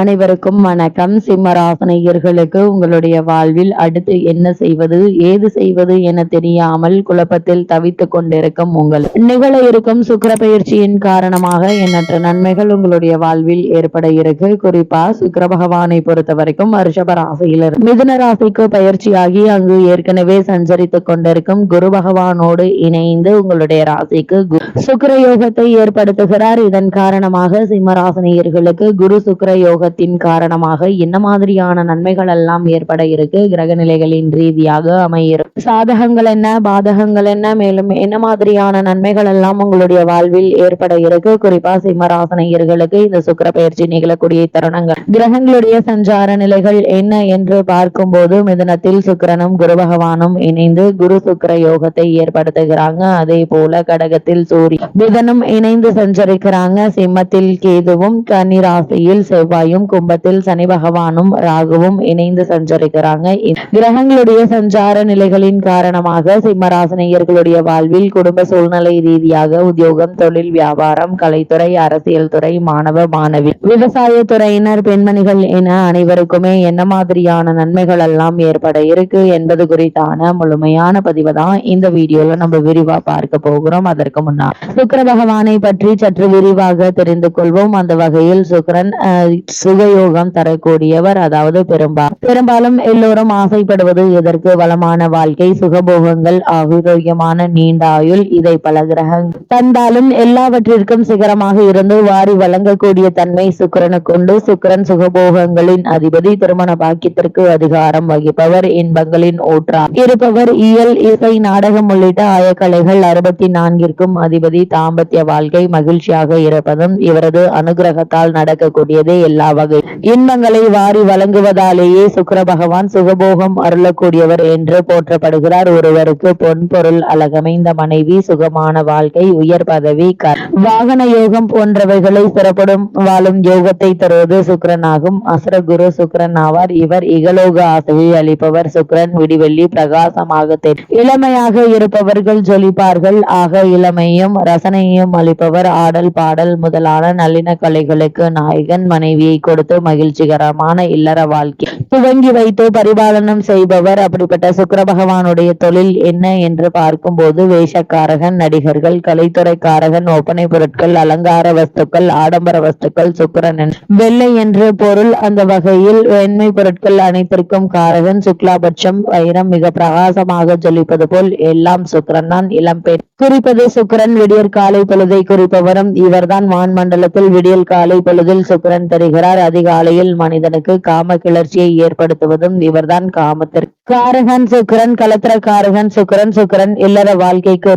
அனைவருக்கும் வணக்கம். சிம்மராசனையர்களுக்கு உங்களுடைய வாழ்வில் அடுத்து என்ன செய்வது ஏது செய்வது என தெரியாமல் குழப்பத்தில் தவித்துக் கொண்டிருக்கும் உங்கள் நிகழ இருக்கும் சுக்கிர பயிற்சியின் காரணமாக எண்ணற்ற நன்மைகள் உங்களுடைய வாழ்வில் ஏற்பட இருக்கு. குறிப்பா சுக்கர பகவானை பொறுத்த வரைக்கும் ரிஷப ராசியிலர் மிதுன ராசிக்கு பயிற்சியாகி அங்கு ஏற்கனவே சஞ்சரித்துக் கொண்டிருக்கும் குரு பகவானோடு இணைந்து உங்களுடைய ராசிக்கு சுக்கர யோகத்தை ஏற்படுத்துகிறார். இதன் காரணமாக சிம்மராசனியர்களுக்கு குரு சுக்கிர யோகத்தின் காரணமாக என்ன மாதிரியான நன்மைகள் எல்லாம் ஏற்பட இருக்கு? கிரக நிலைகளின் ரீதியாக அமையிரும் சாதகங்கள் என்ன பாதகங்கள் என்ன மேலும் என்ன மாதிரியான நன்மைகள் எல்லாம் உங்களுடைய வாழ்வில் ஏற்பட இருக்கு? குறிப்பா சிம்மராசனையர்களுக்கு இந்த சுக்கர பயிற்சி நிகழக்கூடிய தருணங்கள். கிரகங்களுடைய சஞ்சார நிலைகள் என்ன என்று பார்க்கும்போது மிதனத்தில் சுக்கரனும் குரு பகவானும் இணைந்து குரு சுக்கர யோகத்தை ஏற்படுத்துகிறாங்க. அதே போல கடகத்தில் சூரிய புதனும் இணைந்து சஞ்சரிக்கிறாங்க. சிம்மத்தில் கேதுவும் கன்னிராசியில் செவ்வாய் செவ்வாயும் கும்பத்தில் சனி பகவானும் ராகுவும் இணைந்து சஞ்சரிக்கிறாங்க. கிரகங்களுடைய சஞ்சார நிலைகளின் காரணமாக சிம்மராசனியர்களுடைய வாழ்வில் குடும்ப சூழ்நிலை ரீதியாக உத்தியோகம் தொழில் வியாபாரம் கலைத்துறை அரசியல் துறை மாணவ மாணவி விவசாய துறையினர் பெண்மணிகள் என அனைவருக்குமே என்ன மாதிரியான நன்மைகள் எல்லாம் ஏற்பட இருக்கு என்பது குறித்தான முழுமையான பதிவு தான் இந்த வீடியோல நம்ம விரிவா பார்க்க போகிறோம். அதற்கு முன்னால் சுக்கர பகவானை பற்றி சற்று விரிவாக தெரிந்து கொள்வோம். அந்த வகையில் சுக்கரன் அஹ், சுகயோகம் தரக்கூடியவர் அதாவது பெரும்பாலும் பெரும்பாலும் எல்லோரும் ஆசைப்படுவது இதற்கு வளமான வாழ்க்கை சுகபோகங்கள் ஆரோக்கியமான நீண்ட ஆயுள் இதை பல கிரகங்கள் தந்தாலும் எல்லாவற்றிற்கும் சிகரமாக இருந்து வாரி வழங்கக்கூடிய தன்மை சுக்கிரனுக்கு உண்டு சுக்கிரன் சுகபோகங்களின் அதிபதி திருமண பாக்கியத்திற்கு அதிகாரம் வகிப்பவர் இன்பங்களின் ஊற்றார் இருப்பவர் இயல் இசை நாடகம் உள்ளிட்ட ஆயக்கலைகள் அறுபத்தி நான்கிற்கும் அதிபதி தாம்பத்திய வாழ்க்கை மகிழ்ச்சியாக இருப்பதும் இவரது அனுகிரகத்தால் நடக்கக்கூடியதே எல்லா வகை இன்பங்களை வாரி வழங்குவதாலேயே சுக்கர பகவான் சுகபோகம் அருளக்கூடியவர் என்று போற்றப்படுகிறார். ஒருவருக்கு பொன் பொருள் அழகமைந்த மனைவி சுகமான வாழ்க்கை உயர் பதவி வாகன யோகம் போன்றவைகளை சிறப்படும் வாழும் யோகத்தை தருவது சுக்கரனாகும். அசுர குரு சுக்கரன் ஆவார். இவர் இகலோக ஆசையை அளிப்பவர். சுக்கரன் விடிவெள்ளி பிரகாசமாக இளமையாக இருப்பவர்கள் ஜொலிப்பார்கள். ஆக இளமையும் ரசனையும் அளிப்பவர். ஆடல் பாடல் முதலான நல்லின கலைகளுக்கு நாயகன் மனைவியை கொடுத்து மகிழ்ச்சிகரமான இல்லற வாழ்க்கை. துவங்கி வைத்து பரிபாலனம் செய்பவர் அப்படிப்பட்ட சுக்கர பகவானுடைய தொழில் என்ன என்று பார்க்கும்போது வேஷக்காரகன் நடிகர்கள் கலைத்துறைக்காரகன் ஒப்பனை பொருட்கள் அலங்கார வஸ்துக்கள் ஆடம்பர வஸ்துக்கள் சுக்கரன். வெள்ளை என்று பொருள் அந்த வகையில் வெண்மை பொருட்கள் அனைத்திற்கும் காரகன். சுக்லாபட்சம் வைரம் மிக பிரகாசமாக ஜொலிப்பது போல் எல்லாம் சுக்கரன் தான் இளம்பெண். குறிப்பது சுக்கிரன் விடியற் காலை பொழுதை குறிப்பவரும் இவர்தான் வான்மண்டலத்தில் விடியல் காலை பொழுதில் சுக்கரன் தருகிறார். அதிகாலையில் மனிதனுக்கு காம கிளர்ச்சியை ஏற்படுத்துவதும் இவர்தான் காமத்திற்கு காரகன் சுக்கரன் கலத்திர காரகன் சுக்கரன் சுக்கரன் இல்லற வாழ்க்கைக்கு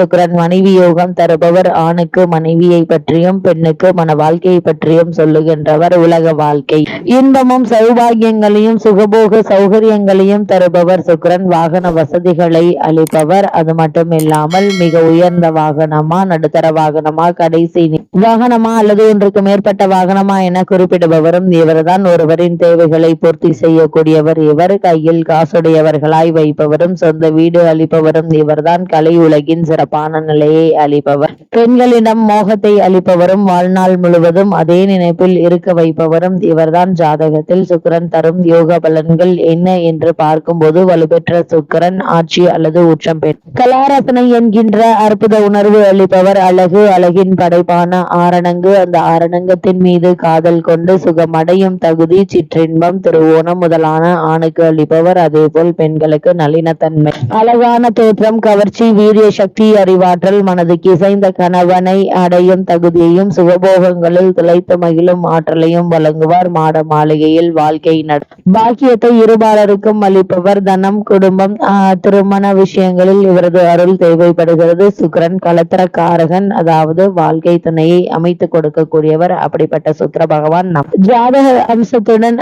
சுக்கரன் மனைவி யோகம் தருபவர் ஆணுக்கு மனைவியை பற்றியும் பெண்ணுக்கு மன வாழ்க்கையை பற்றியும் சொல்லுகின்றவர் உலக வாழ்க்கை. இன்பமும் சௌபாகியங்களையும் சுகபோக சௌகரியங்களையும் தருபவர் சுக்கரன். வாகன வசதிகளை அளிப்பவர். அது மட்டும் இல்லாமல் மிக உயர்ந்த வாகனமா நடுத்தர வாகனமா கடைசி வாகனமா அல்லது ஒன்றுக்கு மேற்பட்ட வாகனமா என குறிப்பிடுபவரும் இவர்தான் ஒருவரின் தேவைகளை பூர்த்தி செய்யக்கூடியவர். இவர் கையில் காசுடையவர்களாய் வைப்பவரும் சொந்த வீடு அளிப்பவரும் இவர்தான் கலை உலகின் சிறப்பான நிலையை அளிப்பவர். பெண்களிடம் மோகத்தை அளிப்பவரும் வாழ்நாள் முழுவதும் அதே நினைப்பில் இருக்க வைப்பவரும் இவர்தான் ஜாதகத்தில் சுக்கிரன் தரும் யோக பலன்கள் என்ன என்று பார்க்கும்போது வலுப்பெற்ற சுக்கிரன் ஆட்சி அல்லது உச்சம் பெண் கலாரத்னை என்கின்ற அற்புத உணர்வு அளிப்பவர் அழகு அழகின் படைப்பான ஆரணங்கு. அந்த ஆரணங்கத்தின் மீது காதல் கொண்டு சுகமடையும் தகுதி சிற்றின்பம் திருவோணம் முதலான ஆணுக்கு அளிப்பவர். அதேபோல் பெண்களுக்கு நளினத்தன்மை. அழகான தோற்றம் கவர்ச்சி வீரிய சக்தி அறிவாற்றல் மனதுக்கு இசைந்த கணவனை அடையும் தகுதியையும் சுகபோகங்களில் திளைத்து மகிழும் ஆற்றலையும் வழங்குவார். மாட மாளிகையில் வாழ்க்கை நட பாக்கியத்தை இருபாலருக்கும் அளிப்பவர். தனம் குடும்பம் ஆஹ், திருமண விஷயங்களில் இவரது அருள் தேவைப்படுகிறது. சுக்கிரன் கலத்திரக்காரகன் அதாவது வாழ்க்கை துணையை அமைத்து கொடுக்கக்கூடியவர் அப்படிப்பட்ட சுக்கர பகவான் நம். ஜாதக அம்சத்துடன்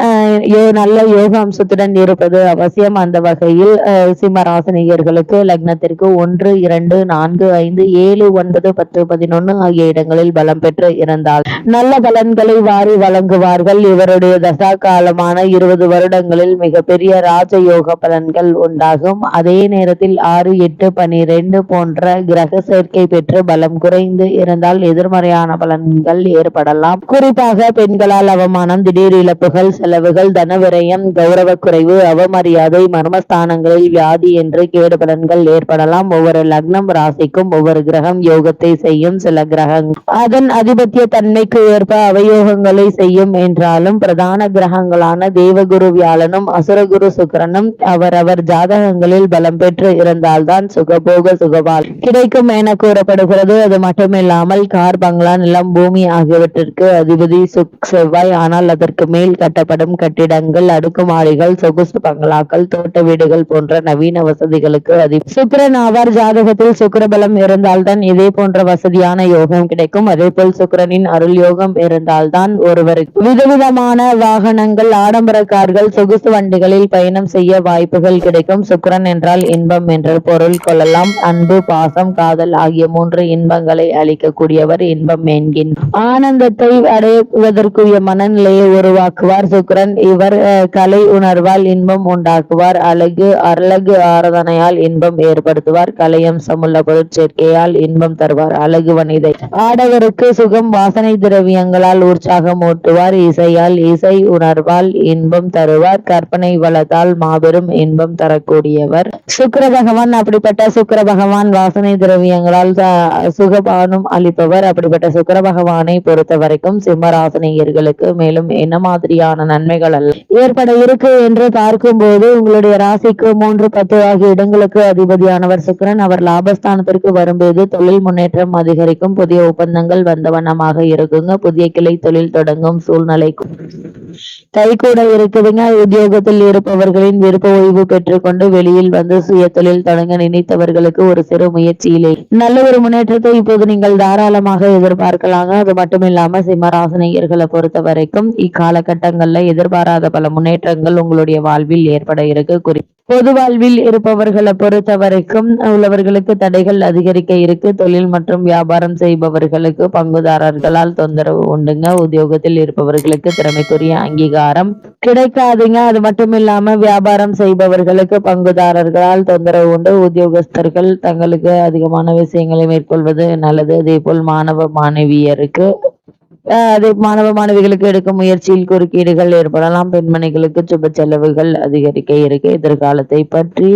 நல்ல யோக அம்சத்துடன் இருப்பது அவசியம். அந்த வகையில் சிம்மராசினியர்களுக்கு லக்னத்திற்கு ஒன்று இரண்டு நான்கு ஐந்து ஏழு ஒன்பது பத்து பதினொன்னு ஆகிய இடங்களில் பலம் பெற்று இருந்தால் நல்ல பலன்களை வாரி வழங்குவார்கள். இவருடைய தசா காலமான இருபது வருடங்களில் மிகப்பெரிய ராஜயோக பலன்கள் உண்டாகும். அதே நேரத்தில் ஆறு எட்டு பனிரெண்டு போன்ற கிரக சேர்க்கை பெற்று பலம் குறைந்து இருந்தால் எதிர்மறையான பலன்கள் ஏற்படலாம். குறிப்பாக பெண்களால் அவமானம் திடீர் இழப்புகள் செலவுகள் தனவிரயம் கௌரவ குறைவு அவமரியாதை மர்மஸ்தானங்களில் வியாதி என்று கேடு பலன்கள் ஏற்படலாம். ஒவ்வொரு லக்னம் ராசிக்கும் ஒவ்வொரு கிரகம் யோகத்தை செய்யும் சில கிரகங்கள் அதன் அதிபத்திய தன்மைக்கு ஏற்ப அவயோகங்களை செய்யும் என்றாலும் பிரதான கிரகங்களான தேவகுரு வியாழனும் அசுரகுரு சுக்கிரனும் அவரவர் ஜாதகங்களில் பலம் பெற்று இருந்தால்தான் சுகபோக சுகபால் கிடைக்கும் என கூறப்படுகிறது. அது மட்டுமில்லாமல் கார் பங்களா நிலம் பூமி ஆகியவற்றிற்கு அதிபதி சுக் செவ்வாய் ஆனால் அதற்கு மேல் கட்டப்படும் கட்டிடங்கள் அடுக்குமாடிகள் சொகுசு பங்களாக்கள் தோட்ட வீடுகள் போன்ற நவீன வசதிகளுக்கு அதி சுக்கரன் ஆவார். ஜாதகத்தில் சுக்கரபலம் இருந்தால்தான் இதே போன்ற வசதியான யோகம் கிடைக்கும். அதே போல் சுக்கரனின் அருள் யோகம் இருந்தால்தான் ஒருவருக்கு விதவிதமான வாகனங்கள் ஆடம்பர கார்கள் சொகுசு வண்டிகளில் பயணம் செய்ய வாய்ப்புகள் கிடைக்கும். சுக்கரன் என்றால் இன்பம் என்று பொருள் கொள்ளலாம். அன்பு பாசம் காதல் ஆகிய மூன்று இன்பங்களை அளிக்கக்கூடியவர் இன்பம் என்கின் ஆனந்தத்தை அடைவதற்குரிய மனநிலையை உருவாக்குவார் சுக்கரன். இவர் கலை உணர்வால் இன்பம் உண்டாக்குவார். அழகு அழகு ஆராதனையால் இன்பம் ஏற்படுத்துவார். கலையம்சமுள்ள பொருட்சேர்க்கையால் இன்பம் தருவார். அழகு வனிதை. ஆடவருக்கு சுகம் வாசனை திரவியங்களால் உற்சாகம் ஊட்டுவார். இசையால் இசை உணர்வால் இன்பம் தருவார். கற்பனை வளத்தால் மாபெரும் இன்பம் தரக்கூடியவர். சுக்கர பகவான் அப்படிப்பட்ட சுக்கர பகவான் வாசனை திரவியங்களால் சுகபானம் அளிப்பவர். அப்படிப்பட்ட சுக்கர பகவானை பொறுத்த வரைக்கும் சிம்மராசனியர்களுக்கு மேலும் என்ன மாதிரியான நன்மைகள் அல்ல. ஏற்பட இருக்கு என்று பார்க்கும்போது உங்களுடைய ராசிக்கு மூன்று பத்து ஆகிய இடங்களுக்கு அதிபதியானவர் சுக்கிரன். அவர் லாபஸ்தானத்திற்கு வரும்போது தொழில் முன்னேற்றம் அதிகரிக்கும். புதிய ஒப்பந்தங்கள் வந்த வண்ணமாக இருக்குங்க. புதிய கிளை தொழில் தொடங்கும் சூழ்நிலைக்கும் கை கூட இருக்குதுங்க. உத்தியோகத்தில் இருப்பவர்களின் விருப்ப ஓய்வு பெற்றுக்கொண்டு வெளியில் வந்து சுய தொழில் தொடங்க நினைத்தவர்களுக்கு ஒரு சிறு முயற்சியிலே. நல்ல ஒரு முன்னேற்றத்தை இப்போது நீங்கள் தாராளமாக எதிர்பார்க்கலாங்க. அது மட்டும் இல்லாம சிம்மராசனியர்களை பொறுத்த வரைக்கும் இக்காலகட்டங்கள்ல எதிர்பாராத பல முன்னேற்றங்கள் உங்களுடைய வாழ்வில் ஏற்பட இருக்கு. குறி பொது வாழ்வில் இருப்பவர்களை பொறுத்த வரைக்கும் உள்ளவர்களுக்கு தடைகள் அதிகரிக்க இருக்கு. தொழில் மற்றும் வியாபாரம் செய்பவர்களுக்கு பங்குதாரர்களால் தொந்தரவு உண்டுங்க. உத்தியோகத்தில் இருப்பவர்களுக்கு திறமைக்குரிய அங்கீகாரம் கிடைக்காதுங்க. அது மட்டும் இல்லாம வியாபாரம் செய்பவர்களுக்கு பங்குதாரர்களால் தொந்தரவு உண்டு. உத்தியோகஸ்தர்கள் தங்களுக்கு அதிகமான விஷயங்களை மேற்கொள்வது நல்லது. அதே போல் மாணவ மாணவியருக்கு அது மாணவ மாணவிகளுக்கு எடுக்கும் முயற்சியில் குறுக்கீடுகள் ஏற்படலாம். பெண்மணிகளுக்கு சுப செலவுகள் அதிகரிக்க இருக்கு. எதிர்காலத்தை பற்றி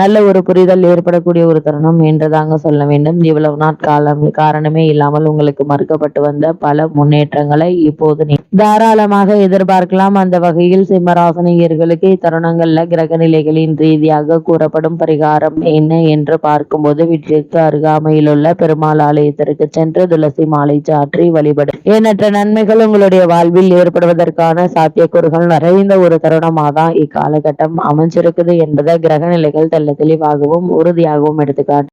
நல்ல ஒரு புரிதல் ஏற்படக்கூடிய ஒரு தருணம் என்றுதாங்க சொல்ல வேண்டும். இவ்வளவு நாட்காலம் காரணமே இல்லாமல் உங்களுக்கு மறுக்கப்பட்டு வந்த பல முன்னேற்றங்களை இப்போது நீ தாராளமாக எதிர்பார்க்கலாம். அந்த வகையில் சிம்மராசனியர்களுக்கு இத்தருணங்கள்ல கிரக நிலைகளின் ரீதியாக கூறப்படும் பரிகாரம் என்ன என்று பார்க்கும்போது வீட்டிற்கு அருகாமையில் உள்ள பெருமாள் ஆலயத்திற்கு சென்று துளசி மாலை சாற்றி வழிபடும் எண்ணற்ற நன்மைகள் உங்களுடைய வாழ்வில் ஏற்படுவதற்கான சாத்தியக்கூறுகள் நிறைந்த ஒரு தருணமாக தான் இக்காலகட்டம் அமைஞ்சிருக்குது என்பதை கிரக நிலைகள் தெல்ல தெளிவாகவும் உறுதியாகவும் எடுத்துக்காட்டு.